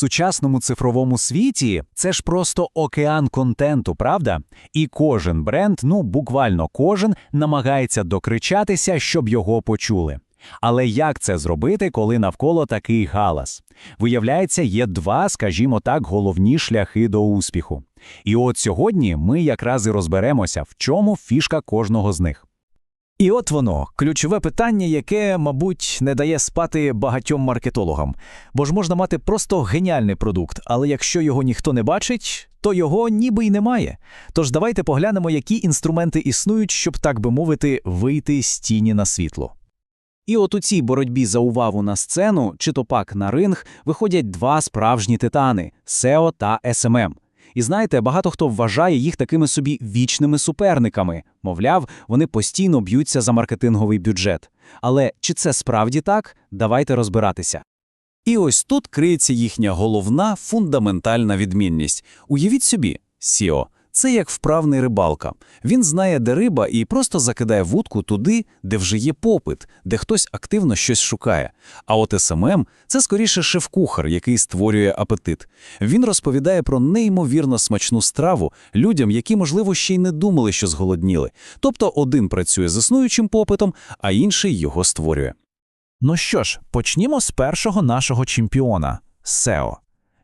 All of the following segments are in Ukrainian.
сучасному цифровому світі це ж просто океан контенту, правда? І кожен бренд, ну буквально кожен, намагається докричатися, щоб його почули. Але як це зробити, коли навколо такий галас? Виявляється, є два, скажімо так, головні шляхи до успіху. І от сьогодні ми якраз і розберемося, в чому фішка кожного з них. І от воно, ключове питання, яке, мабуть, не дає спати багатьом маркетологам. Бо ж можна мати просто геніальний продукт, але якщо його ніхто не бачить, то його ніби й немає. Тож давайте поглянемо, які інструменти існують, щоб, так би мовити, вийти з тіні на світло. І от у цій боротьбі за увагу на сцену, чи то пак на ринг, виходять два справжні титани SEO та SMM. І знаєте, багато хто вважає їх такими собі вічними суперниками. Мовляв, вони постійно б'ються за маркетинговий бюджет. Але чи це справді так? Давайте розбиратися. І ось тут криється їхня головна фундаментальна відмінність. Уявіть собі, Сіо – це як вправний рибалка. Він знає, де риба, і просто закидає вудку туди, де вже є попит, де хтось активно щось шукає. А от СММ – це скоріше шеф-кухар, який створює апетит. Він розповідає про неймовірно смачну страву людям, які, можливо, ще й не думали, що зголодніли. Тобто один працює з існуючим попитом, а інший його створює. Ну що ж, почнімо з першого нашого чемпіона SEO.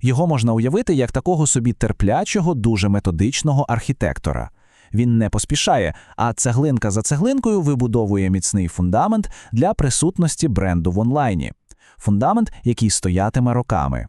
Його можна уявити як такого собі терплячого, дуже методичного архітектора. Він не поспішає, а цеглинка за цеглинкою вибудовує міцний фундамент для присутності бренду в онлайні. Фундамент, який стоятиме роками.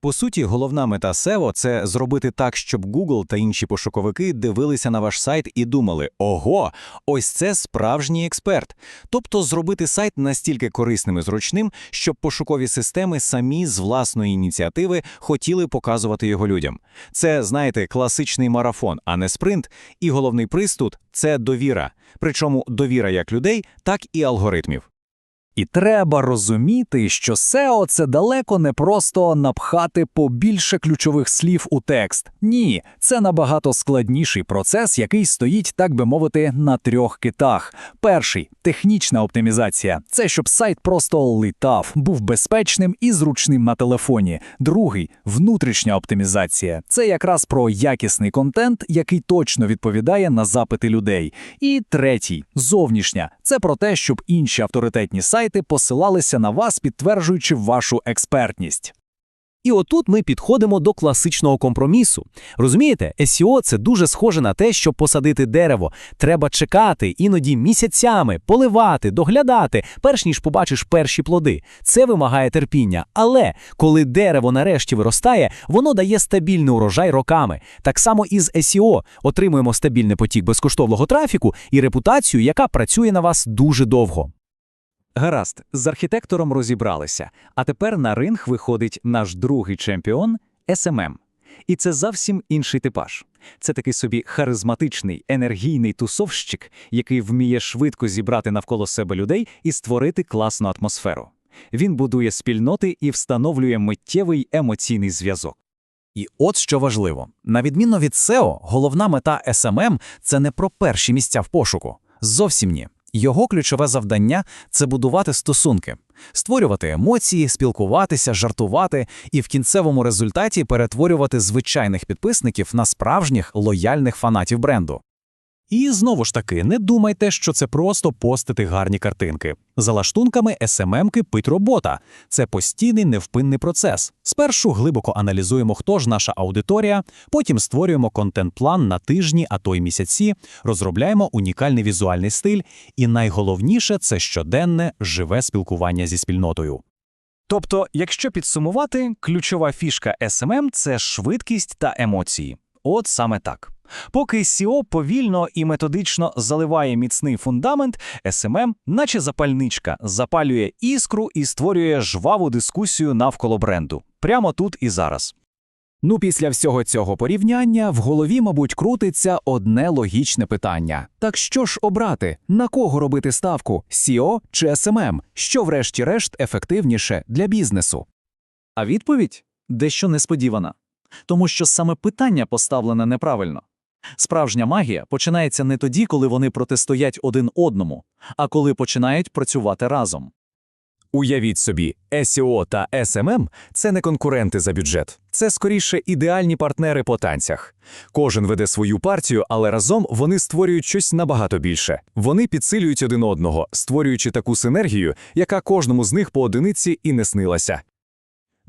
По суті, головна мета SEO – це зробити так, щоб Google та інші пошуковики дивилися на ваш сайт і думали: ого, ось це справжній експерт. Тобто зробити сайт настільки корисним і зручним, щоб пошукові системи самі з власної ініціативи хотіли показувати його людям. Це, знаєте, класичний марафон, а не спринт. І головний приз тут – це довіра. Причому довіра як людей, так і алгоритмів. І треба розуміти, що SEO – це далеко не просто напхати побільше ключових слів у текст. Ні, це набагато складніший процес, який стоїть, так би мовити, на трьох китах. Перший технічна оптимізація це щоб сайт просто літав, був безпечним і зручним на телефоні. Другий внутрішня оптимізація це якраз про якісний контент, який точно відповідає на запити людей. І третій зовнішня це про те, щоб інші авторитетні сайти посилалися на вас, підтверджуючи вашу експертність. І отут ми підходимо до класичного компромісу. Розумієте, SEO – це дуже схоже на те, щоб посадити дерево. Треба чекати, іноді місяцями, поливати, доглядати, перш ніж побачиш перші плоди. Це вимагає терпіння. Але коли дерево нарешті виростає, воно дає стабільний урожай роками. Так само і з SEO. отримуємо стабільний потік безкоштовного трафіку і репутацію, яка працює на вас дуже довго. Гаразд, з архітектором розібралися, а тепер на ринг виходить наш другий чемпіон SMM. І це зовсім інший типаж. Це такий собі харизматичний, енергійний тусовщик, який вміє швидко зібрати навколо себе людей і створити класну атмосферу. Він будує спільноти і встановлює миттєвий емоційний зв'язок. І от що важливо: на відміну від SEO, головна мета SMM – це не про перші місця в пошуку. Зовсім ні. Його ключове завдання це будувати стосунки, створювати емоції, спілкуватися, жартувати і в кінцевому результаті перетворювати звичайних підписників на справжніх лояльних фанатів бренду. І знову ж таки, не думайте, що це просто постити гарні картинки. За лаштунками СММки пить робота. Це постійний невпинний процес. Спершу глибоко аналізуємо, хто ж наша аудиторія, потім створюємо контент-план на тижні, а то й місяці, розробляємо унікальний візуальний стиль, і найголовніше це щоденне живе спілкування зі спільнотою. Тобто, якщо підсумувати, ключова фішка SMM – це швидкість та емоції. От саме так. Поки SEO повільно і методично заливає міцний фундамент, SMM, наче запальничка, запалює іскру і створює жваву дискусію навколо бренду. Прямо тут і зараз. Ну, після всього цього порівняння в голові, мабуть, крутиться одне логічне питання. Так що ж обрати? На кого робити ставку? SEO чи SMM? Що, врешті-решт, ефективніше для бізнесу? А відповідь дещо несподівана. Тому що саме питання поставлене неправильно. Справжня магія починається не тоді, коли вони протистоять один одному, а коли починають працювати разом. Уявіть собі, SEO та SMM – це не конкуренти за бюджет. Це скоріше ідеальні партнери по танцях. Кожен веде свою партію, але разом вони створюють щось набагато більше. Вони підсилюють один одного, створюючи таку синергію, яка кожному з них по одиниці і не снилася.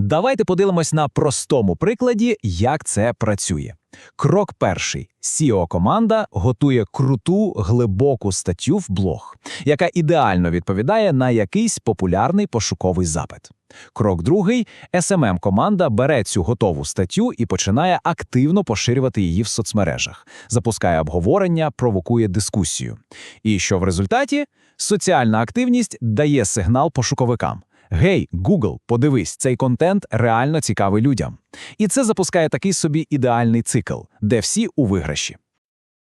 Давайте подивимось на простому прикладі, як це працює. Крок перший. SEO-команда готує круту, глибоку статтю в блог, яка ідеально відповідає на якийсь популярний пошуковий запит. Крок другий. SMM-команда бере цю готову статтю і починає активно поширювати її в соцмережах, запускає обговорення, провокує дискусію. І що в результаті? Соціальна активність дає сигнал пошуковикам. Гей, Google, подивись, цей контент реально цікавий людям. І це запускає такий собі ідеальний цикл, де всі у виграші.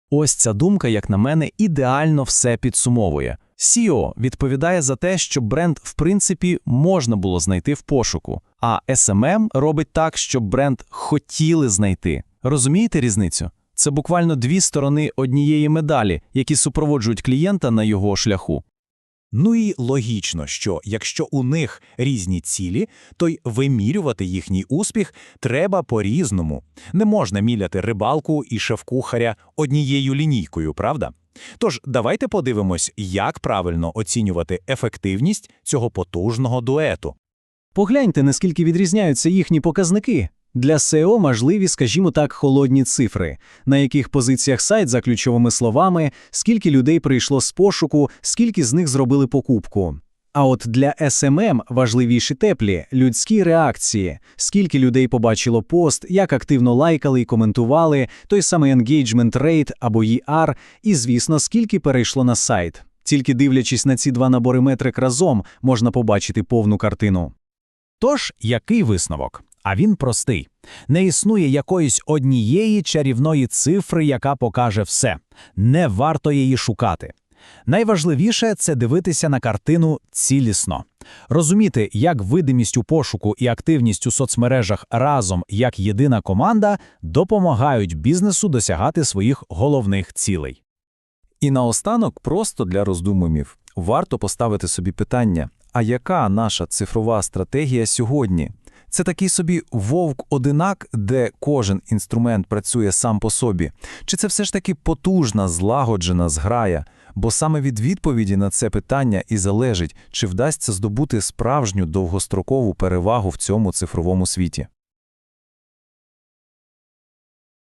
Ось ця думка, як на мене, ідеально все підсумовує. SEO відповідає за те, що бренд, в принципі, можна було знайти в пошуку, а SMM робить так, щоб бренд хотіли знайти. Розумієте різницю? Це буквально дві сторони однієї медалі, які супроводжують клієнта на його шляху. Ну і логічно, що якщо у них різні цілі, то й вимірювати їхній успіх треба по-різному. Не можна міляти рибалку і шеф-кухаря однією лінійкою, правда? Тож давайте подивимось, як правильно оцінювати ефективність цього потужного дуету. Погляньте, наскільки відрізняються їхні показники. Для SEO можливі, скажімо так, холодні цифри, на яких позиціях сайт за ключовими словами, скільки людей прийшло з пошуку, скільки з них зробили покупку. А от для SMM важливіші теплі, людські реакції, скільки людей побачило пост, як активно лайкали і коментували, той самий engagement rate або ER, і, звісно, скільки перейшло на сайт. Тільки дивлячись на ці два набори метрик разом, можна побачити повну картину. Тож, який висновок? А він простий. Не існує якоїсь однієї чарівної цифри, яка покаже все. Не варто її шукати. Найважливіше це дивитися на картину цілісно. Розуміти, як видимість у пошуку і активність у соцмережах разом як єдина команда допомагають бізнесу досягати своїх головних цілей. І наостанок, просто для роздумумів, варто поставити собі питання, а яка наша цифрова стратегія сьогодні? Це такий собі вовк-одинак, де кожен інструмент працює сам по собі? Чи це все ж таки потужна, злагоджена зграя? Бо саме від відповіді на це питання і залежить, чи вдасться здобути справжню довгострокову перевагу в цьому цифровому світі.